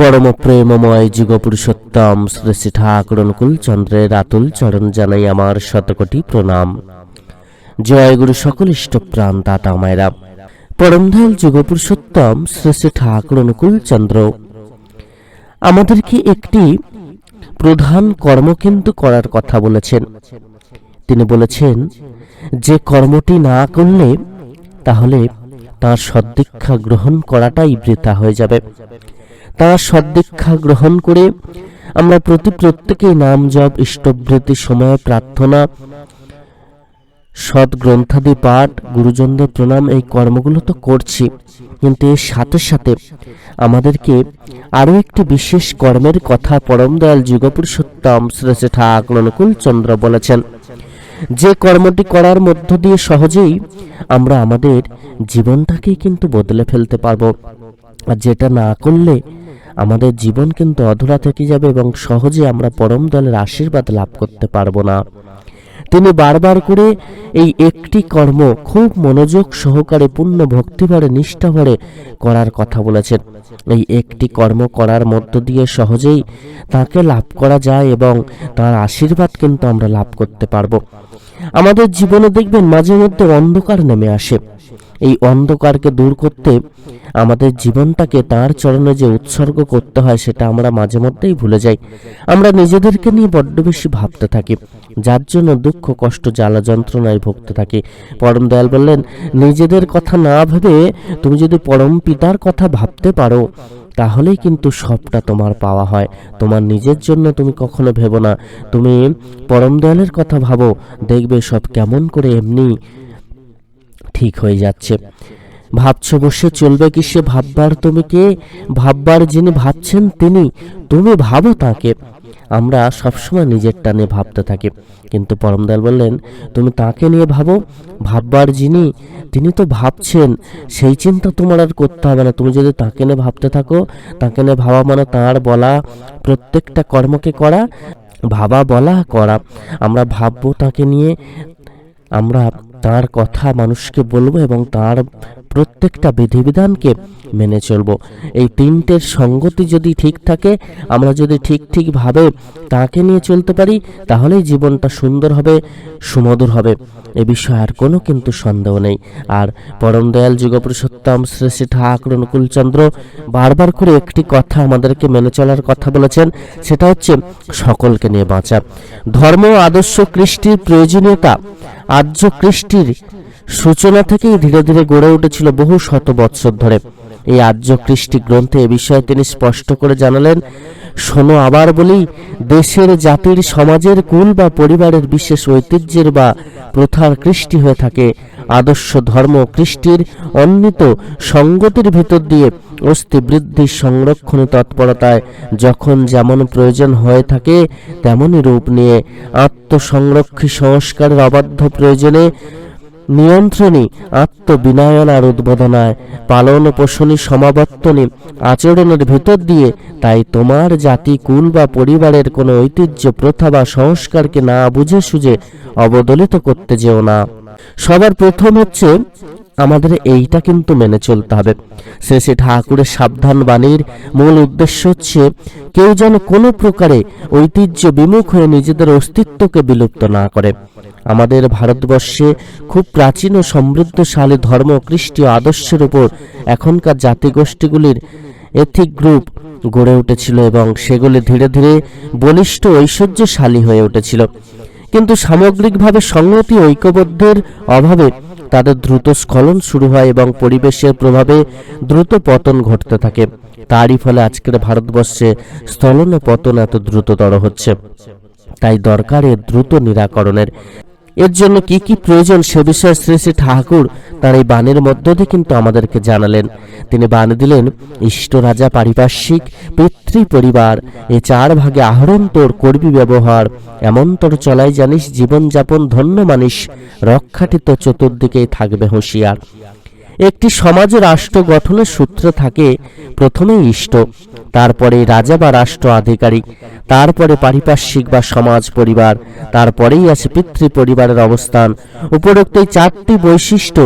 পরম প্রেমময় যুগ পুরুষোত্তম শ্রী শ্রী ঠাকুর চন্দ্রের আতুল চরণ জানাই আমার শতকোটি প্রণাম। জয় গুরু সকল ইষ্ট প্রাণ দাতা মায়েরা। পরম দয়াল যুগ পুরুষোত্তম শ্রী শ্রী ঠাকুর চন্দ্র। আমাদেরকে একটি প্রধান কর্ম কিন্তু করার কথা বলেছেন। তিনি বলেছেন, যে কর্মটি না করলে তাহলে তার সদ্দীক্ষা গ্রহণ করাটাই বৃথা হয়ে যাবে। তার সদ্দীক্ষা গ্রহণ করে আমরা প্রতি প্রত্যেকেই নাম জপ ইষ্টবৃত্তি সময় প্রার্থনা সৎ গ্রন্থাদি পাঠ, গুরুজনদের প্রণাম, এই কর্মগুলো তো করছি। কিন্তু এর সাথে সাথে আমাদেরকে আরও একটি বিশেষ কর্মের কথা পরম দয়াল যুগপুরুষোত্তম শ্রী শ্রী ঠাকুর অনুকূল চন্দ্র বলেছেন। যে কর্মটি করার মধ্য দিয়ে সহজেই আমরা আমাদের জীবনটাকেই কিন্তু বদলে ফেলতে পারব। আর যেটা না করলে আমাদের জীবন কিন্তু অধুরা থেকে যাবে এবং সহজে আমরা পরম দলের আশীর্বাদ লাভ করতে পারব না। তিনি বারবার করে এই একটি কর্ম খুব মনোযোগ সহকারে, পূর্ণ ভক্তিভরে নিষ্ঠাভরে করার কথা বলেছেন। এই একটি কর্ম করার মধ্য দিয়ে সহজেই তাকে লাভ করা যায় এবং তার আশীর্বাদ কিন্তু আমরা লাভ করতে পারব। আমাদের জীবনে দেখবেন মাঝে মধ্যে অন্ধকার নেমে আসে। এই অন্ধকারকে দূর করতে আমাদের জীবনটাকে তার চরণে যে উৎসর্গ করতে হয় সেটা আমরা মাঝে মধ্যেই ভুলে যাই। আমরা নিজেদেরকে নিয়ে বড্ড বেশি ভাবতে থাকি, যার জন্য দুঃখ, কষ্ট, জ্বালা, যন্ত্রণায় ভুগতে থাকি। পরম দয়াল বললেন, নিজেদের কথা না ভেবে তুমি যদি পরম পিতার কথা ভাবতে পারো তাহলেই কিন্তু সবটা তোমার পাওয়া হয়। তোমার নিজের জন্য তুমি কখনো ভেবো না। তুমি পরম দয়ালের কথা ভাবো, দেখবে সব কেমন করে এমনি ঠিক হয়ে যাচ্ছে। ভাবছ বসে চলবে কি সে ভাববার তুমি কে? ভাববার যিনি ভাবছেন তিনি, তুমি ভাবো তাকে। আমরা সবসময় নিজেরটা নিয়ে ভাবতে থাকি। কিন্তু পরমদয়াল বললেন, তুমি তাকে নিয়ে ভাবো? ভাববার যিনি, তিনি তো ভাবছেন। সেই চিন্তা তোমার আর করতে হবে না। তুমি যদি তাকে নিয়ে ভাবতে থাকো, তাকে নিয়ে ভাবা মানে তার বলা, প্রত্যেকটা কর্মকে করা, ভাবা বলা, করা। আমরা ভাববো তাকে নিয়ে, আমরা তার কথা মানুষকে বলব এবং তার প্রত্যেকটা বিধিবিধানকে মেনে চলবো। এই তিনটের সঙ্গতি যদি ঠিক থাকে, আমরা যদি ঠিক ঠিকভাবে তাকে নিয়ে চলতে পারি, তাহলেই জীবনটা সুন্দর হবে, সুমধুর হবে। এ বিষয়ে আর কোনো কিন্তু সন্দেহ নেই। আর পরম দয়াল যুগপুরুষোত্তম শ্রী শ্রী ঠাকুর অনুকূলচন্দ্র বারবার করে একটি কথা আমাদেরকে মেনে চলার কথা বলেছেন, সেটা হচ্ছে সকলকে নিয়ে বাঁচা। ধর্ম, আদর্শ, কৃষ্টির প্রয়োজনীয়তা, আর্য কৃষ্টির সূচনা থেকেই ধীরে ধীরে গড়ে উঠেছিল বহু শত বৎসর ধরে। এই আর্য কৃষ্টি গ্রন্থে এ বিষয়ে তিনি স্পষ্ট করে জানালেন, শোনো আবার বলি, দেশের জাতির সমাজের কুল বা পরিবারের বিশেষ ঐতিহ্যের বা প্রথার কৃষ্টি হয়ে থাকে। আদর্শ ধর্ম কৃষ্টির অন্বিত সঙ্গতির ভিতর দিয়ে অস্থি বৃদ্ধি সংরক্ষণে তৎপরতায় যখন যেমন প্রয়োজন হয়ে থাকে তেমনই রূপ নিয়ে আত্মসংরক্ষী সংস্কারের অবাধ্য প্রয়োজনে নিয়ন্ত্রণী, আত্মবিনায়ন আর উদ্বোধনায়, পালন পোষণী সমাবর্তনী আচরণের ভিতর দিয়ে তাই তোমার জাতি, কুল বা পরিবারের কোনো ঐতিহ্য, প্রথা বা সংস্কারকে না বুঝে সুঝে অবদলিত করতে যেও না। সবার প্রথম হচ্ছে আমাদের এইটা কিন্তু মেনে চলতে হবে। শ্রী শ্রী ঠাকুরের সাবধান বাণীর মূল উদ্দেশ্য হচ্ছে, কেউ যেন কোনো প্রকারে ঐতিহ্য বিমুখ হয়ে নিজেদের অস্তিত্বকে বিলুপ্ত না করে। আমাদের ভারতবর্ষে খুব প্রাচীন ও সমৃদ্ধশালী ধর্ম, কৃষ্টি আদর্শের উপর এখনকার জাতিগোষ্ঠীগুলির এথিক গ্রুপ গড়ে উঠেছিল এবং সেগুলি ধীরে ধীরে বলিষ্ঠ ঐশ্বর্যশালী হয়ে উঠেছিল। কিন্তু সামগ্রিকভাবে সংহতি ঐক্যবদ্ধের অভাবে তাদের দ্রুত স্খলন শুরু হয় এবং পরিবেশের প্রভাবে দ্রুত পতন ঘটতে থাকে। তারই ফলে আজকের ভারতবর্ষে স্থলন পতন এত দ্রুততর হচ্ছে। তাই দরকার এর দ্রুত নিরাকরণের। এর জন্য কি কি প্রয়োজন সে বিষয়ে শ্রী শ্রী ঠাকুর তার এই বাণীর মধ্য দিয়ে কিন্তু আমাদেরকে জানালেন। তিনি বাণী দিলেন, ইষ্ট রাজা পারিপার্শ্বিক, পিতৃ পরিবার, এ চার ভাগে আহরণ তোর করবি ব্যবহার। এমন তোর চলাই জানিস, জীবনযাপন ধন্য মানিস রক্ষাটি তো চতুর্দিকেই থাকবে হুঁশিয়ার। একটি সমাজ রাষ্ট্র গঠনের সূত্র থাকে প্রথমে ইষ্ট, তারপরে রাজা বা রাষ্ট্র আধিকারিক, তারপরে পারিপার্শ্বিক বা সমাজ পরিবার, তারপরেই আছে পিতৃ পরিবারের অবস্থান। উপরোক্ত এই চারটি বৈশিষ্ট্য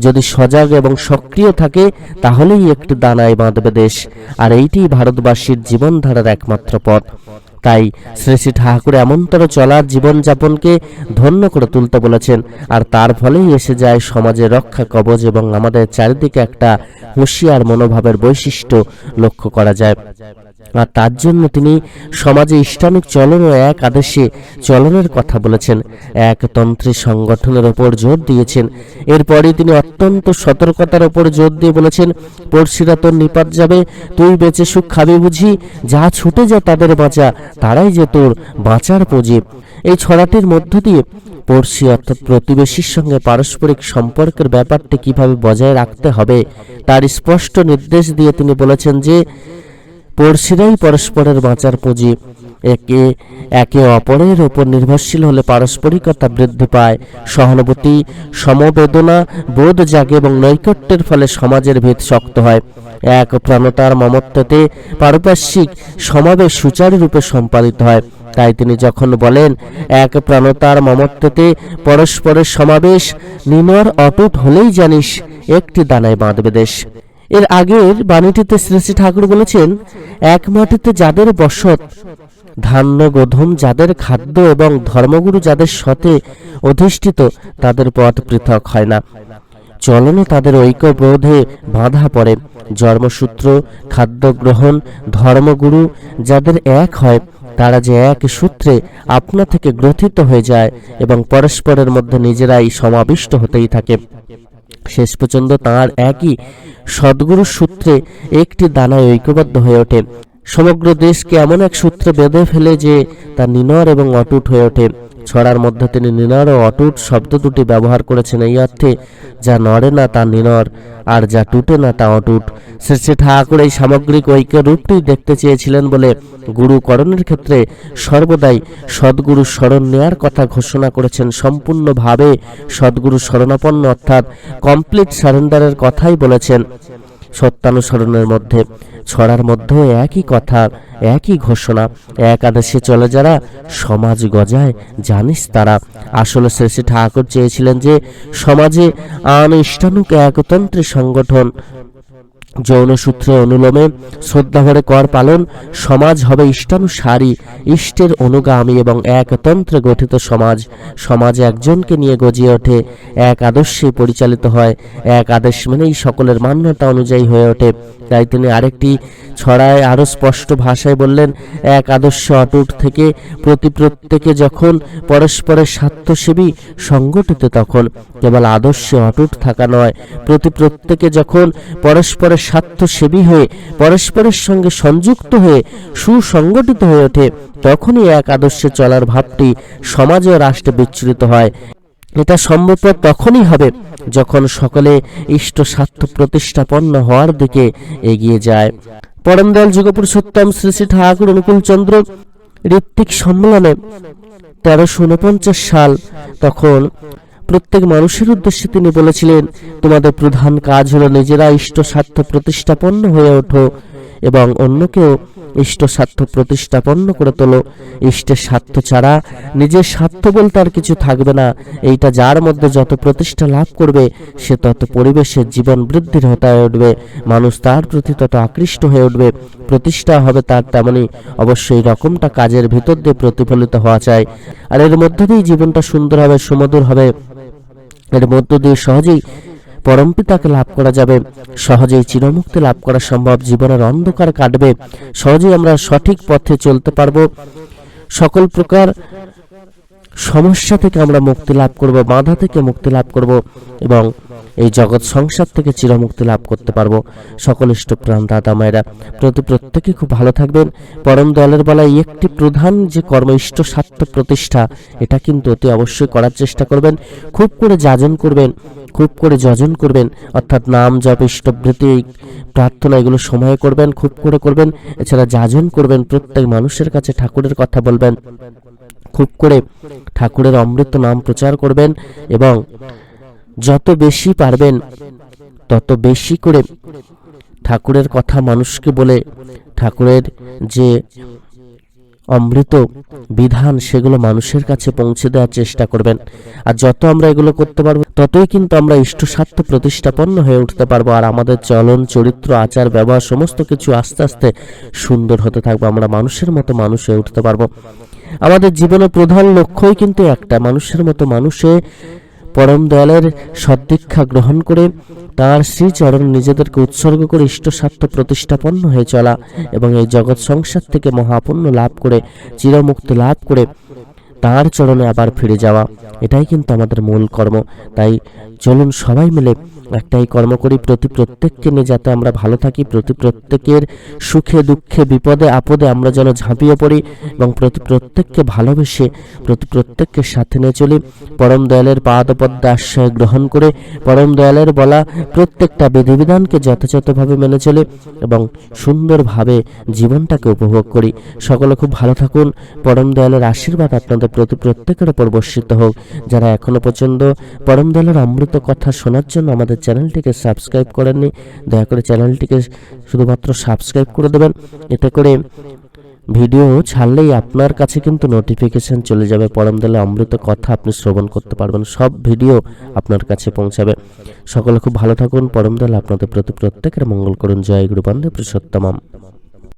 যদি সজাগ এবং সক্রিয় থাকে, তাহলেই একটি দানায় বাঁধবে দেশ। আর এইটি ভারতবাসীর জীবনধারার একমাত্র পথ। তাই শ্রী শ্রী ঠাকুর এমনতর চলার জীবনযাপনকে ধন্য করে তুলতে বলেছেন। আর তার ফলেই এসে যায় সমাজের রক্ষা কবচ এবং আমাদের চারিদিকে একটা হুঁশিয়ার মনোভাবের বৈশিষ্ট্য লক্ষ্য করা যায়। আর তার জন্য তিনি সমাজে ইষ্টানুক চলন ও এক আদেশে চলনের কথা বলেছেন। এক তন্ত্রী সংগঠনের ওপর জোর দিয়েছেন। এরপরে তিনি অত্যন্ত সতর্কতার ওপর জোর দিয়ে বলেছেন, পড়শিরা তোর নিপাত যাবে, তুই বেঁচে সুখ খাবি বুঝি, যা ছুটে যা তাদের বাঁচা, তারাই যে তোর বাঁচার পুঁজি এই ছড়াটির মধ্য দিয়ে পড়শি অর্থাৎ প্রতিবেশীর সঙ্গে পারস্পরিক সম্পর্কের ব্যাপারটি কীভাবে বজায় রাখতে হবে, তার স্পষ্ট নির্দেশ দিয়ে তিনি বলেছেন যে পড়শিরাই পরস্পরের বাঁচার পুঁজি। একে একে অপরের ওপর নির্ভরশীল হলে পারস্পরিকতা বৃদ্ধি পায়। সহানুভূতি, সমবেদনা, বোধ জাগে এবং নৈকট্যের ফলে সমাজের ভেদ শক্ত হয়। এক প্রাণতার মমত্বতে পারিপার্শ্বিক সমাবেশ সুচারুরূপে সম্পাদিত হয়। তাই তিনি যখন বলেন, এক প্রাণতার মমত্বতে পরস্পরের সমাবেশ নিনর অটুট হলেই জানিস, একটি দানায় বাঁধবে দেশ। এর আগের বাণীটিতে শ্রী ঠাকুর বলেছেন, এক মাটিতে যাদের বসত, ধান্য গোধূম যাদের খাদ্য এবং ধর্মগুরু যাদের সতে অধিষ্ঠিত, তাদের পথ পৃথক হয় না। চলনে তাদের ঐক্যবোধে বাঁধা পড়ে। জন্মসূত্র, খাদ্য গ্রহণ, ধর্মগুরু যাদের এক হয়, তারা যে এক সূত্রে আপনা থেকে গ্রথিত হয়ে যায় এবং পরস্পরের মধ্যে নিজেরাই সমাবিষ্ট হতেই থাকে। শেষ পর্যন্ত তাঁর একই সদ্গুরুর সূত্রে একটি দানায় ঐক্যবদ্ধ হয়ে ওঠে। সমগ্র দেশকে এমন এক সূত্রে বেঁধে ফেলে যে তা নিনর এবং অটুট হয়ে ওঠে। ছড়ার মধ্যে তিনি নিনর ও অটুট শব্দ দুটি ব্যবহার করেছেন এই অর্থে, যা নড়ে না তা নিনর, আর যা টুটে না তা অটুট। শ্রী ঠাকুর এই সামগ্রিক ঐক্যের রূপটি দেখতে চেয়েছিলেন বলে গুরুকরণের ক্ষেত্রে সর্বদাই সদ্গুরু স্মরণ নেওয়ার কথা ঘোষণা করেছেন। সম্পূর্ণভাবে সদ্গুরু শরণাপন্ন অর্থাৎ কমপ্লিট সারেন্ডারের কথাই বলেছেন। সত্যানুসরণের মধ্যে ছড়ার মধ্যেও একই কথা, একই ঘোষণা। এক আদেশে চলে যারা, সমাজ গজায়, জানিস তারা। আসলে শেষে ঠাকুর চেয়েছিলেন যে, সমাজে আনুষ্ঠানিক একতন্ত্রী সংগঠন যৌন সূত্রে অনুলোমে শ্রদ্ধাভরে কর পালন, সমাজ হবে ইষ্টানুসারী ইষ্টের অনুগামী এবং একতন্ত্রে গঠিত সমাজ। সমাজে একজনকে নিয়ে গজিয়ে ওঠে, এক আদর্শে পরিচালিত হয়, এক আদেশ মেনেই সকলের মান্যতা অনুযায়ী হয়ে ওঠে। তাই তিনি আরেকটি ছড়ায় আরও স্পষ্ট ভাষায় বললেন, এক আদর্শ অটুট থেকে প্রতি প্রত্যেকে যখন পরস্পরের স্বার্থসেবী সংগঠিত তখন, কেবল আদর্শে অটুট থাকা নয়, প্রতি প্রত্যেকে যখন পরস্পরের স্বার্থসেবী হয়ে পরস্পরের সঙ্গে সংযুক্ত হয়ে সুসংগঠিত হয়ে ওঠে, তখনই এক আদর্শে চলার ভাবটি সমাজে রাষ্ট্রে বিচ্ছুরিত হয়। এটা সম্ভবপর তখনই হবে যখন সকলে ইষ্ট স্বার্থ প্রতিষ্ঠাপন্ন হওয়ার দিকে এগিয়ে যায়। পরমদয়াল যুগপুরুষোত্তম শ্রী শ্রী ঠাকুর অনুকূল চন্দ্র ঋত্বিক সম্মেলনে তেরোশো উনপঞ্চাশ সাল তখন প্রত্যেক মানুষের উদ্দেশ্যে তিনি বলেছিলেন, তোমাদের প্রধান কাজ হলো নিজেরা ইষ্ট স্বার্থ প্রতিষ্ঠাপন্ন হয়ে ওঠো এবং অন্যকেও ইষ্ট স্বার্থ প্রতিষ্ঠাপন্ন করে তোলো। ইষ্টের স্বার্থ ছাড়া নিজের স্বার্থ বলতে আর কিছু থাকবে না। এইটা যার মধ্যে যত প্রতিষ্ঠা লাভ করবে, সে তত পরিবেশের জীবন বৃদ্ধির হতায় উঠবে। মানুষ তার প্রতি তত আকৃষ্ট হয়ে উঠবে। প্রতিষ্ঠা হবে তার তেমনি। অবশ্যই রকমটা কাজের ভিতর দিয়ে প্রতিফলিত হওয়া চাই। আর এর মধ্য দিয়েই জীবনটা সুন্দর হবে, সুমধুর হবে। এর মধ্য দিয়ে সহজেই পরমপিতাকে লাভ করা যাবে। সহজেই চিরমুক্তি লাভ করা সম্ভব। জীবনের অন্ধকার কাটবে। সহজেই আমরা সঠিক পথে চলতে পারব। সকল প্রকার সমস্যা থেকে আমরা মুক্তি লাভ করব, বাধা থেকে মুক্তি লাভ করব এবং এই জগৎ সংসার থেকে চিরমুক্তি লাভ করতে পারব। সকল ইষ্টপ্রাণ দাদা মায়েরা, প্রতি প্রত্যেকে খুব ভালো থাকবেন। পরম দলের বেলায় একটি প্রধান যে কর্ম ইষ্ট স্বার্থ প্রতিষ্ঠা, এটা কিন্তু অতি অবশ্যই করার চেষ্টা করবেন। খুব করে যাজন করবেন, খুব করে যজন করবেন, অর্থাৎ নাম জপ, ইষ্টবৃত্তি প্রার্থনা এগুলো সময় করবেন, খুব করে করবেন। এছাড়া যাজন করবেন, প্রত্যেক মানুষের কাছে ঠাকুরের কথা বলবেন। খুব করে ঠাকুরের অমৃত নাম প্রচার করবেন এবং যত বেশি পারবেন, তত বেশি করে ঠাকুরের কথা মানুষকে বলে, ঠাকুরের যে অমৃত বিধান সেগুলো মানুষের কাছে পৌঁছে দেওয়ার চেষ্টা করবেন। আর যত আমরা এগুলো করতে পারব, ততই কিন্তু আমরা ইষ্ট স্বার্থ প্রতিষ্ঠাপন্ন হয়ে উঠতে পারব। আর আমাদের চলন, চরিত্র, আচার, ব্যবহার, সমস্ত কিছু আস্তে আস্তে সুন্দর হতে থাকবে। আমরা মানুষের মতো মানুষ হয়ে উঠতে পারব। আমাদের জীবনের প্রধান লক্ষ্যই কিন্তু একটা, মানুষের মতো মানুষে পরম দয়ালের সদ্দীক্ষা গ্রহণ করে তার শ্রীচরণ নিজেদেরকে উৎসর্গ করে ইষ্ট স্বার্থ প্রতিষ্ঠাপন্ন হয়ে চলা এবং এই জগৎ সংসার থেকে মহাপুণ্য লাভ করে, চিরমুক্তি লাভ করে তার চরণে আবার ফিরে যাওয়া। এটাই কিন্তু আমাদের মূল কর্ম। তাই চলুন সবাই মিলে একটাই কর্ম করি। প্রতি প্রত্যেককে নিয়ে যাতে আমরা ভালো থাকি, প্রতি প্রত্যেকের সুখে, দুঃখে, বিপদে, আপদে আমরা যেন ঝাঁপিয়ে পড়ি এবং প্রতি প্রত্যেককে ভালোবেসে, প্রতি প্রত্যেককে সাথে নিয়ে চলি। পরম দয়ালের পাদপদ্ম আশ্রয় গ্রহণ করে, পরম দয়ালের বলা প্রত্যেকটা বিধিবিধানকে যথাযথভাবে মেনে চলে এবং সুন্দরভাবে জীবনটাকে উপভোগ করি। সকলে খুব ভালো থাকুন। পরম দয়ালের আশীর্বাদ আপনাদের প্রতি প্রত্যেকের ওপর বর্ষিত হোক। যারা এখনও পর্যন্ত পরম দয়ালের অমৃত কথা শোনার জন্য আমাদের চ্যানেলটিকে সাবস্ক্রাইব করেননি, দয়া করে চ্যানেলটিকে শুধুমাত্র সাবস্ক্রাইব করে দেবেন। এতে করে ভিডিও ছাড়লেই আপনার কাছে কিন্তু নোটিফিকেশন চলে যাবে। পরম দলে অমৃত কথা আপনি শ্রবণ করতে পারবেন। সব ভিডিও আপনার কাছে পৌঁছাবে। সকলে খুব ভালো থাকুন। পরম দল আপনাদের প্রতি প্রত্যেকের মঙ্গল করুন। জয় গুরু বন্দে পুরুষোত্তমম।